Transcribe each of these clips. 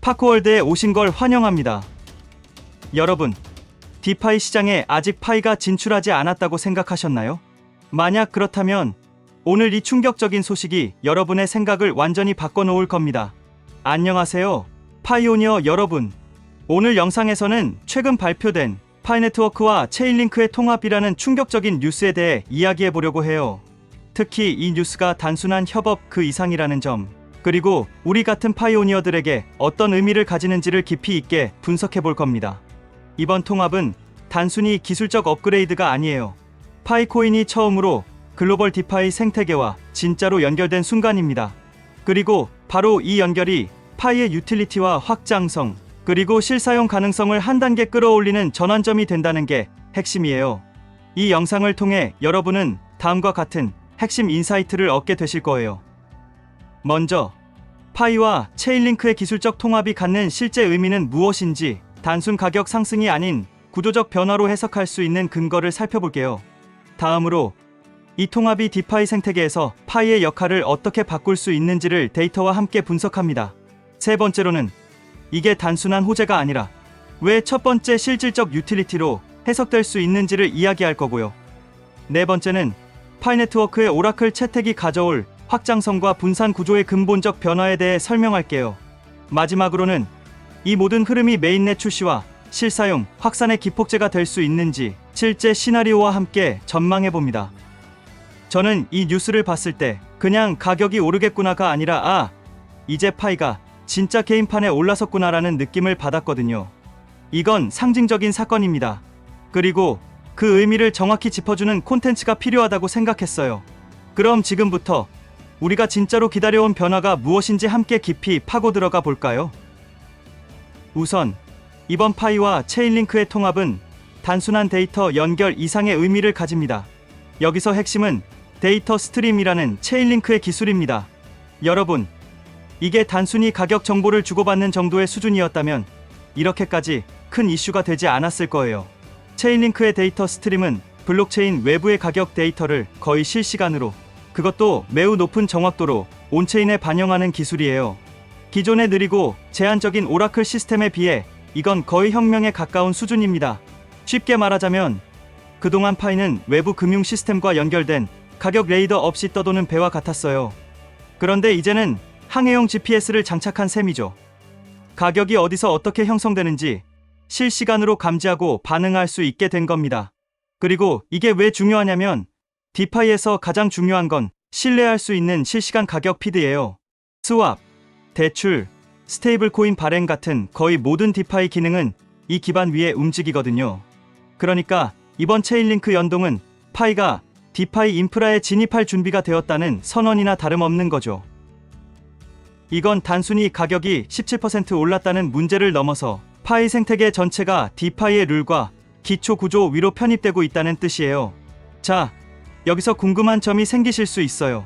파코월드에 오신 걸 환영합니다. 여러분, 디파이 시장에 아직 파이가 진출하지 않았다고 생각하셨나요? 만약 그렇다면 오늘 이 충격적인 소식이 여러분의 생각을 완전히 바꿔놓을 겁니다. 안녕하세요. 파이오니어 여러분. 오늘 영상에서는 최근 발표된 파이네트워크와 체인링크의 통합이라는 충격적인 뉴스에 대해 이야기해 보려고 해요. 특히 이 뉴스가 단순한 협업 그 이상이라는 점, 그리고 우리 같은 파이오니어들에게 어떤 의미를 가지는지를 깊이 있게 분석해 볼 겁니다. 이번 통합은 단순히 기술적 업그레이드가 아니에요. 파이코인이 처음으로 글로벌 디파이 생태계와 진짜로 연결된 순간입니다. 그리고 바로 이 연결이 파이의 유틸리티와 확장성, 그리고 실사용 가능성을 한 단계 끌어올리는 전환점이 된다는 게 핵심이에요. 이 영상을 통해 여러분은 다음과 같은 핵심 인사이트를 얻게 되실 거예요. 먼저, 파이와 체인링크의 기술적 통합이 갖는 실제 의미는 무엇인지 단순 가격 상승이 아닌 구조적 변화로 해석할 수 있는 근거를 살펴볼게요. 다음으로 이 통합이 디파이 생태계에서 파이의 역할을 어떻게 바꿀 수 있는지를 데이터와 함께 분석합니다. 세 번째로는 이게 단순한 호재가 아니라 왜 첫 번째 실질적 유틸리티로 해석될 수 있는지를 이야기할 거고요. 네 번째는 파이 네트워크의 오라클 채택이 가져올 확장성과 분산 구조의 근본적 변화에 대해 설명할게요. 마지막으로는 이 모든 흐름이 메인넷 출시와 실사용, 확산의 기폭제가 될 수 있는지 실제 시나리오와 함께 전망해 봅니다. 저는 이 뉴스를 봤을 때 그냥 가격이 오르겠구나가 아니라 아, 이제 파이가 진짜 게임판에 올라섰구나라는 느낌을 받았거든요. 이건 상징적인 사건입니다. 그리고 그 의미를 정확히 짚어주는 콘텐츠가 필요하다고 생각했어요. 그럼 지금부터 우리가 진짜로 기다려온 변화가 무엇인지 함께 깊이 파고 들어가 볼까요? 우선 이번 파이와 체인링크의 통합은 단순한 데이터 연결 이상의 의미를 가집니다. 여기서 핵심은 데이터 스트림이라는 체인링크의 기술입니다. 여러분, 이게 단순히 가격 정보를 주고받는 정도의 수준이었다면 이렇게까지 큰 이슈가 되지 않았을 거예요. 체인링크의 데이터 스트림은 블록체인 외부의 가격 데이터를 거의 실시간으로 그것도 매우 높은 정확도로 온체인에 반영하는 기술이에요. 기존의 느리고 제한적인 오라클 시스템에 비해 이건 거의 혁명에 가까운 수준입니다. 쉽게 말하자면 그동안 파이는 외부 금융 시스템과 연결된 가격 레이더 없이 떠도는 배와 같았어요. 그런데 이제는 항해용 GPS를 장착한 셈이죠. 가격이 어디서 어떻게 형성되는지 실시간으로 감지하고 반응할 수 있게 된 겁니다. 그리고 이게 왜 중요하냐면 디파이에서 가장 중요한 건 신뢰할 수 있는 실시간 가격 피드예요. 스왑, 대출, 스테이블 코인 발행 같은 거의 모든 디파이 기능은 이 기반 위에 움직이거든요. 그러니까 이번 체인링크 연동은 파이가 디파이 인프라에 진입할 준비가 되었다는 선언이나 다름없는 거죠. 이건 단순히 가격이 17% 올랐다는 문제를 넘어서 파이 생태계 전체가 디파이의 룰과 기초 구조 위로 편입되고 있다는 뜻이에요. 자, 여기서 궁금한 점이 생기실 수 있어요.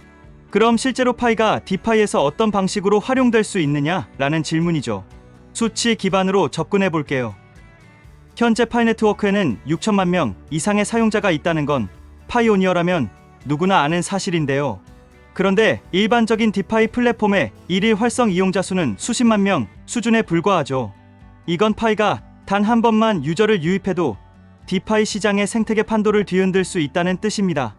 그럼 실제로 파이가 디파이에서 어떤 방식으로 활용될 수 있느냐? 라는 질문이죠. 수치 기반으로 접근해 볼게요. 현재 파이 네트워크에는 6천만 명 이상의 사용자가 있다는 건 파이오니어라면 누구나 아는 사실인데요. 그런데 일반적인 디파이 플랫폼의 일일 활성 이용자 수는 수십만 명 수준에 불과하죠. 이건 파이가 단 한 번만 유저를 유입해도 디파이 시장의 생태계 판도를 뒤흔들 수 있다는 뜻입니다.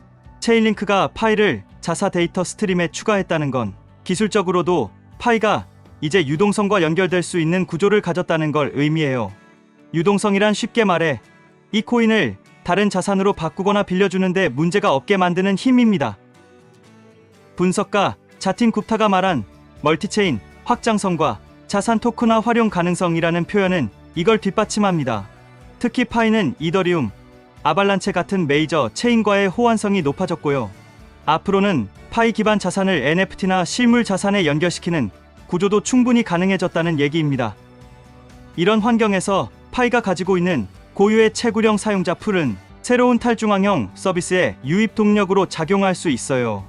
체인링크가 파이를 자사 데이터 스트림에 추가했다는 건 기술적으로도 파이가 이제 유동성과 연결될 수 있는 구조를 가졌다는 걸 의미해요. 유동성이란 쉽게 말해 이 코인을 다른 자산으로 바꾸거나 빌려주는데 문제가 없게 만드는 힘입니다. 분석가 자틴 굽타가 말한 멀티체인 확장성과 자산 토큰화 활용 가능성이라는 표현은 이걸 뒷받침합니다. 특히 파이는 이더리움, 아발란체 같은 메이저 체인과의 호환성이 높아졌고요. 앞으로는 파이 기반 자산을 NFT나 실물 자산에 연결시키는 구조도 충분히 가능해졌다는 얘기입니다. 이런 환경에서 파이가 가지고 있는 고유의 채굴형 사용자 풀은 새로운 탈중앙형 서비스의 유입 동력으로 작용할 수 있어요.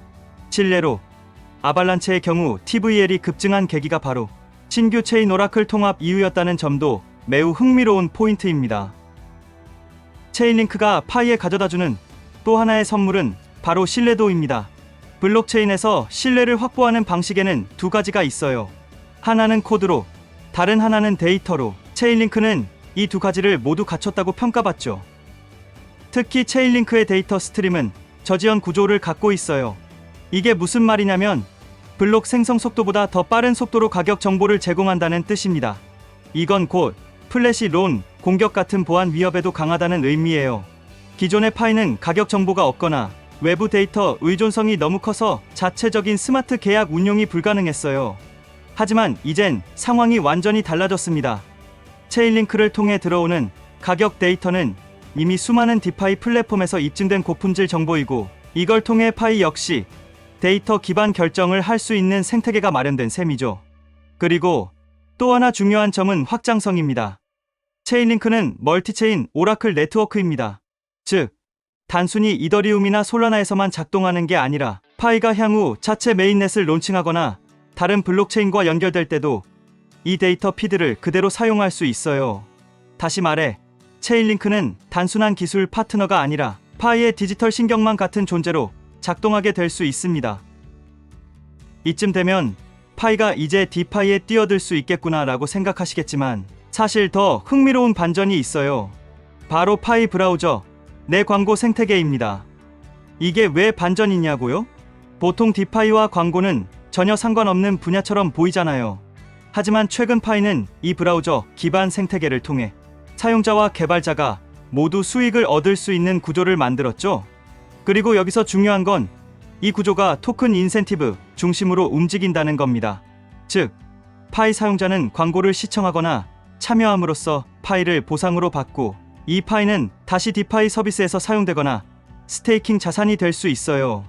실례로 아발란체의 경우 TVL이 급증한 계기가 바로 신규 체인 오라클 통합 이유였다는 점도 매우 흥미로운 포인트입니다. 체인링크가 파이에 가져다주는 또 하나의 선물은 바로 신뢰도입니다. 블록체인에서 신뢰를 확보하는 방식에는 두 가지가 있어요. 하나는 코드로, 다른 하나는 데이터로 체인링크는 이 두 가지를 모두 갖췄다고 평가받죠. 특히 체인링크의 데이터 스트림은 저지연 구조를 갖고 있어요. 이게 무슨 말이냐면 블록 생성 속도보다 더 빠른 속도로 가격 정보를 제공한다는 뜻입니다. 이건 곧 플래시 론 공격 같은 보안 위협에도 강하다는 의미예요. 기존의 파이는 가격 정보가 없거나 외부 데이터 의존성이 너무 커서 자체적인 스마트 계약 운용이 불가능했어요. 하지만 이젠 상황이 완전히 달라졌습니다. 체인링크를 통해 들어오는 가격 데이터는 이미 수많은 디파이 플랫폼에서 입증된 고품질 정보이고 이걸 통해 파이 역시 데이터 기반 결정을 할 수 있는 생태계가 마련된 셈이죠. 그리고 또 하나 중요한 점은 확장성입니다. 체인링크는 멀티체인 오라클 네트워크입니다. 즉, 단순히 이더리움이나 솔라나에서만 작동하는 게 아니라 파이가 향후 자체 메인넷을 론칭하거나 다른 블록체인과 연결될 때도 이 데이터 피드를 그대로 사용할 수 있어요. 다시 말해, 체인링크는 단순한 기술 파트너가 아니라 파이의 디지털 신경망 같은 존재로 작동하게 될 수 있습니다. 이쯤 되면 파이가 이제 디파이에 뛰어들 수 있겠구나라고 생각하시겠지만 사실 더 흥미로운 반전이 있어요. 바로 파이 브라우저 내 광고 생태계입니다. 이게 왜 반전이냐고요? 보통 디파이와 광고는 전혀 상관없는 분야처럼 보이잖아요. 하지만 최근 파이는 이 브라우저 기반 생태계를 통해 사용자와 개발자가 모두 수익을 얻을 수 있는 구조를 만들었죠. 그리고 여기서 중요한 건 이 구조가 토큰 인센티브 중심으로 움직인다는 겁니다. 즉, 파이 사용자는 광고를 시청하거나 참여함으로써 파이를 보상으로 받고 이 파이는 다시 디파이 서비스에서 사용되거나 스테이킹 자산이 될 수 있어요.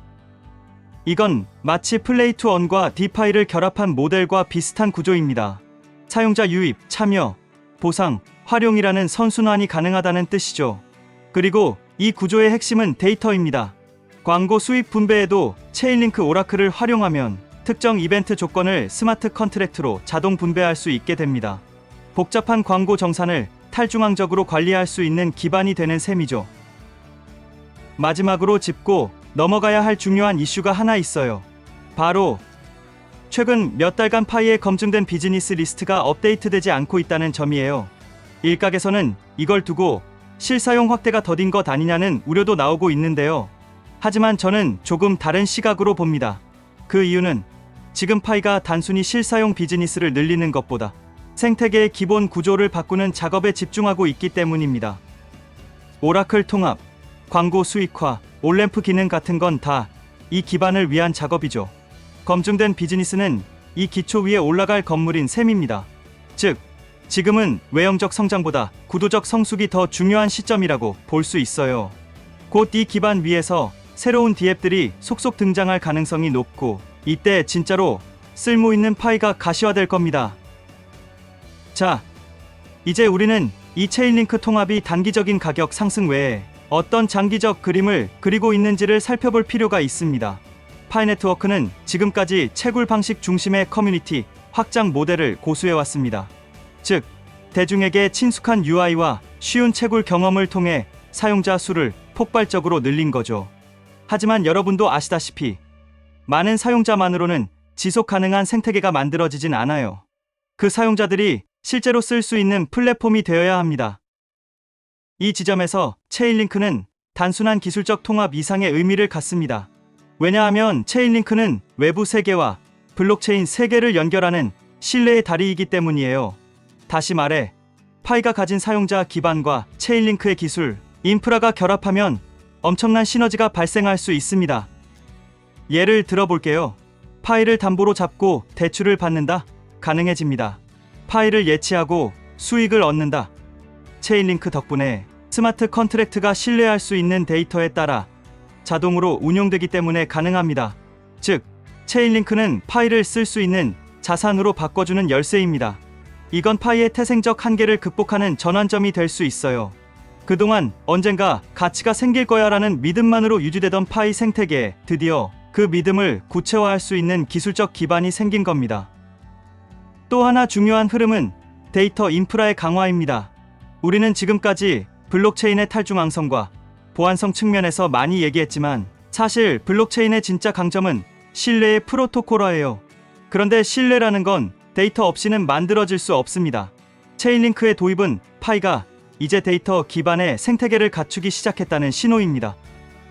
이건 마치 플레이 투 언과 디파이를 결합한 모델과 비슷한 구조입니다. 사용자 유입, 참여, 보상, 활용이라는 선순환이 가능하다는 뜻이죠. 그리고 이 구조의 핵심은 데이터입니다. 광고 수익 분배에도 체인링크 오라클을 활용하면 특정 이벤트 조건을 스마트 컨트랙트로 자동 분배할 수 있게 됩니다. 복잡한 광고 정산을 탈중앙적으로 관리할 수 있는 기반이 되는 셈이죠. 마지막으로 짚고 넘어가야 할 중요한 이슈가 하나 있어요. 바로 최근 몇 달간 파이에 검증된 비즈니스 리스트가 업데이트되지 않고 있다는 점이에요. 일각에서는 이걸 두고 실사용 확대가 더딘 것 아니냐는 우려도 나오고 있는데요. 하지만 저는 조금 다른 시각으로 봅니다. 그 이유는 지금 파이가 단순히 실사용 비즈니스를 늘리는 것보다 생태계의 기본 구조를 바꾸는 작업에 집중하고 있기 때문입니다. 오라클 통합, 광고 수익화, 올램프 기능 같은 건 다 이 기반을 위한 작업이죠. 검증된 비즈니스는 이 기초 위에 올라갈 건물인 셈입니다. 즉, 지금은 외형적 성장보다 구도적 성숙이 더 중요한 시점이라고 볼 수 있어요. 곧 이 기반 위에서 새로운 디앱들이 속속 등장할 가능성이 높고 이때 진짜로 쓸모 있는 파이가 가시화될 겁니다. 자, 이제 우리는 이 체인링크 통합이 단기적인 가격 상승 외에 어떤 장기적 그림을 그리고 있는지를 살펴볼 필요가 있습니다. 파이 네트워크는 지금까지 채굴 방식 중심의 커뮤니티 확장 모델을 고수해 왔습니다. 즉, 대중에게 친숙한 UI와 쉬운 채굴 경험을 통해 사용자 수를 폭발적으로 늘린 거죠. 하지만 여러분도 아시다시피 많은 사용자만으로는 지속 가능한 생태계가 만들어지진 않아요. 그 사용자들이 실제로 쓸 수 있는 플랫폼이 되어야 합니다. 이 지점에서 체인링크는 단순한 기술적 통합 이상의 의미를 갖습니다. 왜냐하면 체인링크는 외부 세계와 블록체인 세계를 연결하는 신뢰의 다리이기 때문이에요. 다시 말해, 파이가 가진 사용자 기반과 체인링크의 기술, 인프라가 결합하면 엄청난 시너지가 발생할 수 있습니다. 예를 들어볼게요. 파이를 담보로 잡고 대출을 받는다? 가능해집니다. 파이를 예치하고 수익을 얻는다. 체인링크 덕분에 스마트 컨트랙트가 신뢰할 수 있는 데이터에 따라 자동으로 운용되기 때문에 가능합니다. 즉, 체인링크는 파이를 쓸수 있는 자산으로 바꿔주는 열쇠입니다. 이건 파이의 태생적 한계를 극복하는 전환점이 될 수 있어요. 그동안 언젠가 가치가 생길 거야라는 믿음만으로 유지되던 파이 생태계에 드디어 그 믿음을 구체화할 수 있는 기술적 기반이 생긴 겁니다. 또 하나 중요한 흐름은 데이터 인프라의 강화입니다. 우리는 지금까지 블록체인의 탈중앙성과 보안성 측면에서 많이 얘기했지만 사실 블록체인의 진짜 강점은 신뢰의 프로토콜화예요. 그런데 신뢰라는 건 데이터 없이는 만들어질 수 없습니다. 체인링크의 도입은 파이가 이제 데이터 기반의 생태계를 갖추기 시작했다는 신호입니다.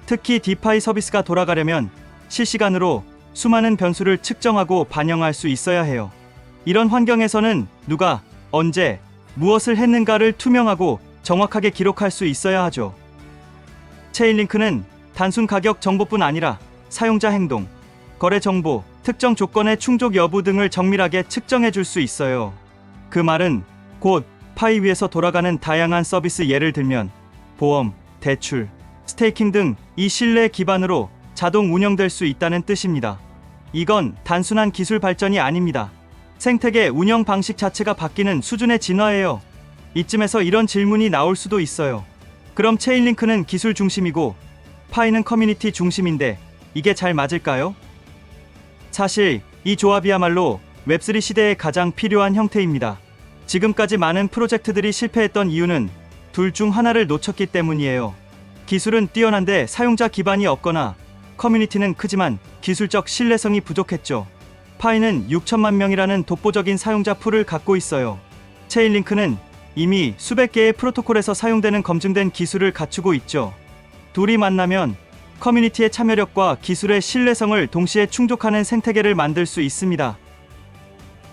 특히 디파이 서비스가 돌아가려면 실시간으로 수많은 변수를 측정하고 반영할 수 있어야 해요. 이런 환경에서는 누가 언제 무엇을 했는가를 투명하고 정확하게 기록할 수 있어야 하죠. 체인링크는 단순 가격 정보뿐 아니라 사용자 행동, 거래 정보, 특정 조건의 충족 여부 등을 정밀하게 측정해 줄 수 있어요. 그 말은 곧 파이 위에서 돌아가는 다양한 서비스 예를 들면 보험, 대출, 스테이킹 등 이 신뢰 기반으로 자동 운영될 수 있다는 뜻입니다. 이건 단순한 기술 발전이 아닙니다. 생태계 운영 방식 자체가 바뀌는 수준의 진화예요. 이쯤에서 이런 질문이 나올 수도 있어요. 그럼 체인링크는 기술 중심이고 파이는 커뮤니티 중심인데 이게 잘 맞을까요? 사실 이 조합이야말로 웹3 시대에 가장 필요한 형태입니다. 지금까지 많은 프로젝트들이 실패했던 이유는 둘 중 하나를 놓쳤기 때문이에요. 기술은 뛰어난데 사용자 기반이 없거나 커뮤니티는 크지만 기술적 신뢰성이 부족했죠. 파이는 6천만 명이라는 독보적인 사용자 풀을 갖고 있어요. 체인링크는 이미 수백 개의 프로토콜에서 사용되는 검증된 기술을 갖추고 있죠. 둘이 만나면 커뮤니티의 참여력과 기술의 신뢰성을 동시에 충족하는 생태계를 만들 수 있습니다.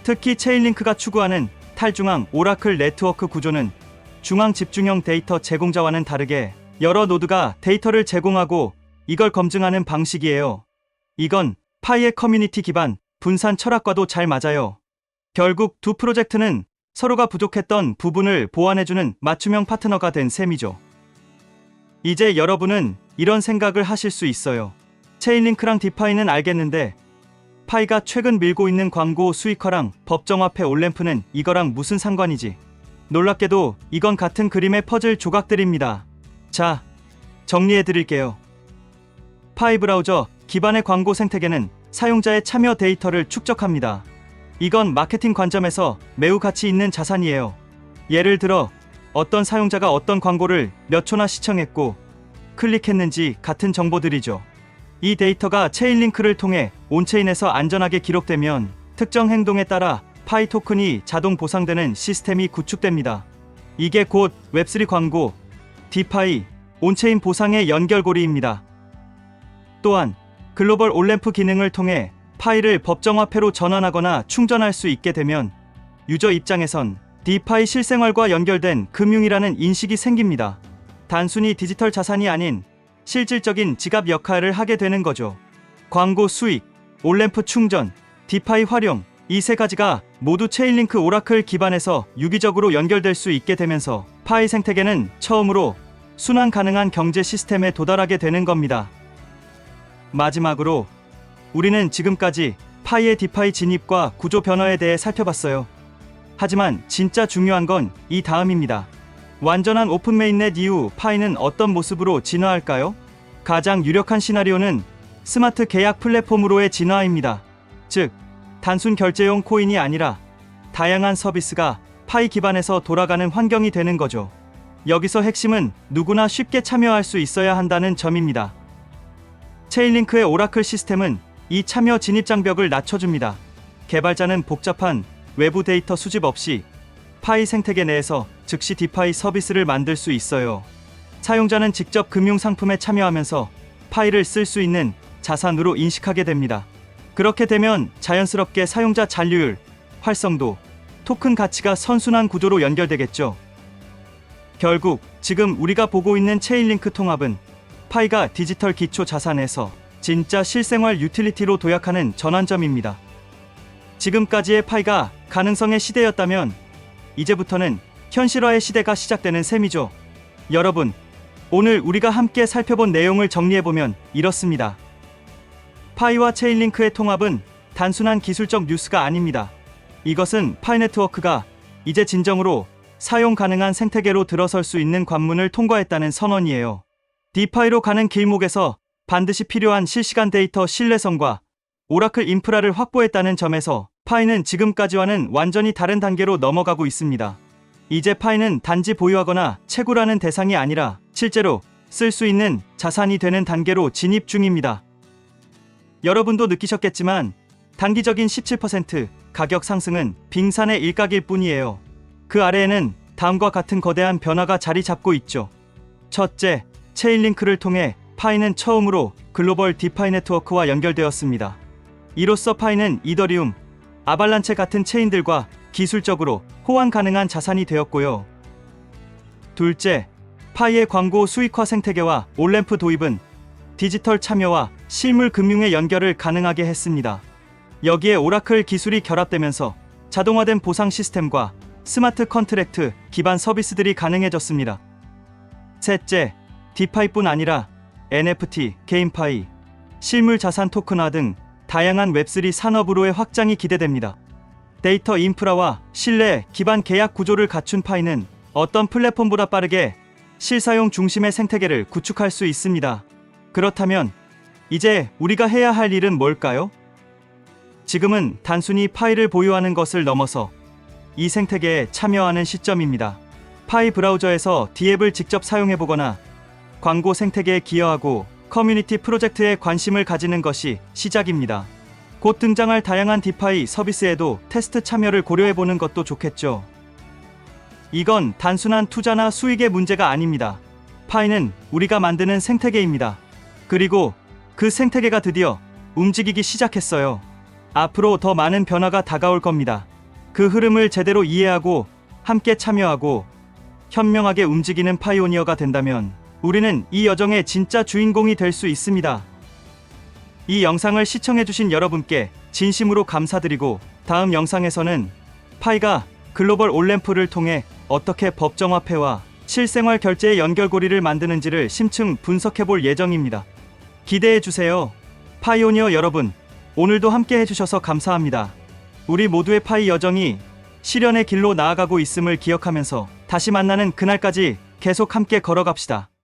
특히 체인링크가 추구하는 탈중앙 오라클 네트워크 구조는 중앙 집중형 데이터 제공자와는 다르게 여러 노드가 데이터를 제공하고 이걸 검증하는 방식이에요. 이건 파이의 커뮤니티 기반 분산 철학과도 잘 맞아요. 결국 두 프로젝트는 서로가 부족했던 부분을 보완해주는 맞춤형 파트너가 된 셈이죠. 이제 여러분은 이런 생각을 하실 수 있어요. 체인링크랑 디파이는 알겠는데 파이가 최근 밀고 있는 광고 수익화랑 법정화폐 올램프는 이거랑 무슨 상관이지? 놀랍게도 이건 같은 그림의 퍼즐 조각들입니다. 자, 정리해 드릴게요. 파이 브라우저 기반의 광고 생태계는 사용자의 참여 데이터를 축적합니다. 이건 마케팅 관점에서 매우 가치 있는 자산이에요. 예를 들어 어떤 사용자가 어떤 광고를 몇 초나 시청했고 클릭했는지 같은 정보들이죠. 이 데이터가 체인링크를 통해 온체인에서 안전하게 기록되면 특정 행동에 따라 파이 토큰이 자동 보상되는 시스템이 구축됩니다. 이게 곧 웹3 광고, 디파이, 온체인 보상의 연결고리입니다. 또한 글로벌 올램프 기능을 통해 파일을 법정화폐로 전환하거나 충전할 수 있게 되면 유저 입장에선 디파이 실생활과 연결된 금융이라는 인식이 생깁니다. 단순히 디지털 자산이 아닌 실질적인 지갑 역할을 하게 되는 거죠. 광고 수익, 올램프 충전, 디파이 활용 이 세 가지가 모두 체인링크 오라클 기반에서 유기적으로 연결될 수 있게 되면서 파이 생태계는 처음으로 순환 가능한 경제 시스템에 도달하게 되는 겁니다. 마지막으로 우리는 지금까지 파이의 디파이 진입과 구조 변화에 대해 살펴봤어요. 하지만 진짜 중요한 건 이 다음입니다. 완전한 오픈 메인넷 이후 파이는 어떤 모습으로 진화할까요? 가장 유력한 시나리오는 스마트 계약 플랫폼으로의 진화입니다. 즉, 단순 결제용 코인이 아니라 다양한 서비스가 파이 기반에서 돌아가는 환경이 되는 거죠. 여기서 핵심은 누구나 쉽게 참여할 수 있어야 한다는 점입니다. 체인링크의 오라클 시스템은 이 참여 진입 장벽을 낮춰줍니다. 개발자는 복잡한 외부 데이터 수집 없이 파이 생태계 내에서 즉시 디파이 서비스를 만들 수 있어요. 사용자는 직접 금융 상품에 참여하면서 파이를 쓸 수 있는 자산으로 인식하게 됩니다. 그렇게 되면 자연스럽게 사용자 잔류율, 활성도, 토큰 가치가 선순환 구조로 연결되겠죠. 결국 지금 우리가 보고 있는 체인링크 통합은 파이가 디지털 기초 자산에서 진짜 실생활 유틸리티로 도약하는 전환점입니다. 지금까지의 파이가 가능성의 시대였다면 이제부터는 현실화의 시대가 시작되는 셈이죠. 여러분, 오늘 우리가 함께 살펴본 내용을 정리해보면 이렇습니다. 파이와 체인링크의 통합은 단순한 기술적 뉴스가 아닙니다. 이것은 파이 네트워크가 이제 진정으로 사용 가능한 생태계로 들어설 수 있는 관문을 통과했다는 선언이에요. 디파이로 가는 길목에서 반드시 필요한 실시간 데이터 신뢰성과 오라클 인프라를 확보했다는 점에서 파이는 지금까지와는 완전히 다른 단계로 넘어가고 있습니다. 이제 파이는 단지 보유하거나 채굴하는 대상이 아니라 실제로 쓸 수 있는 자산이 되는 단계로 진입 중입니다. 여러분도 느끼셨겠지만 단기적인 17% 가격 상승은 빙산의 일각일 뿐이에요. 그 아래에는 다음과 같은 거대한 변화가 자리 잡고 있죠. 첫째, 체인링크를 통해 파이는 처음으로 글로벌 디파이 네트워크와 연결되었습니다. 이로써 파이는 이더리움, 아발란체 같은 체인들과 기술적으로 호환 가능한 자산이 되었고요. 둘째, 파이의 광고 수익화 생태계와 올램프 도입은 디지털 참여와 실물 금융의 연결을 가능하게 했습니다. 여기에 오라클 기술이 결합되면서 자동화된 보상 시스템과 스마트 컨트랙트 기반 서비스들이 가능해졌습니다. 셋째, 디파이뿐 아니라 NFT, 게임파이, 실물 자산 토큰화 등 다양한 웹3 산업으로의 확장이 기대됩니다. 데이터 인프라와 신뢰 기반 계약 구조를 갖춘 파이는 어떤 플랫폼보다 빠르게 실사용 중심의 생태계를 구축할 수 있습니다. 그렇다면 이제 우리가 해야 할 일은 뭘까요? 지금은 단순히 파이를 보유하는 것을 넘어서 이 생태계에 참여하는 시점입니다. 파이 브라우저에서 D앱을 직접 사용해 보거나 광고 생태계에 기여하고 커뮤니티 프로젝트에 관심을 가지는 것이 시작입니다. 곧 등장할 다양한 디파이 서비스에도 테스트 참여를 고려해 보는 것도 좋겠죠. 이건 단순한 투자나 수익의 문제가 아닙니다. 파이는 우리가 만드는 생태계입니다. 그리고 그 생태계가 드디어 움직이기 시작했어요. 앞으로 더 많은 변화가 다가올 겁니다. 그 흐름을 제대로 이해하고 함께 참여하고 현명하게 움직이는 파이오니어가 된다면 우리는 이 여정의 진짜 주인공이 될 수 있습니다. 이 영상을 시청해주신 여러분께 진심으로 감사드리고 다음 영상에서는 파이가 글로벌 올램프를 통해 어떻게 법정화폐와 실생활 결제의 연결고리를 만드는지를 심층 분석해 볼 예정입니다. 기대해 주세요. 파이오니어 여러분, 오늘도 함께 해주셔서 감사합니다. 우리 모두의 파이 여정이 실현의 길로 나아가고 있음을 기억하면서 다시 만나는 그날까지 계속 함께 걸어갑시다.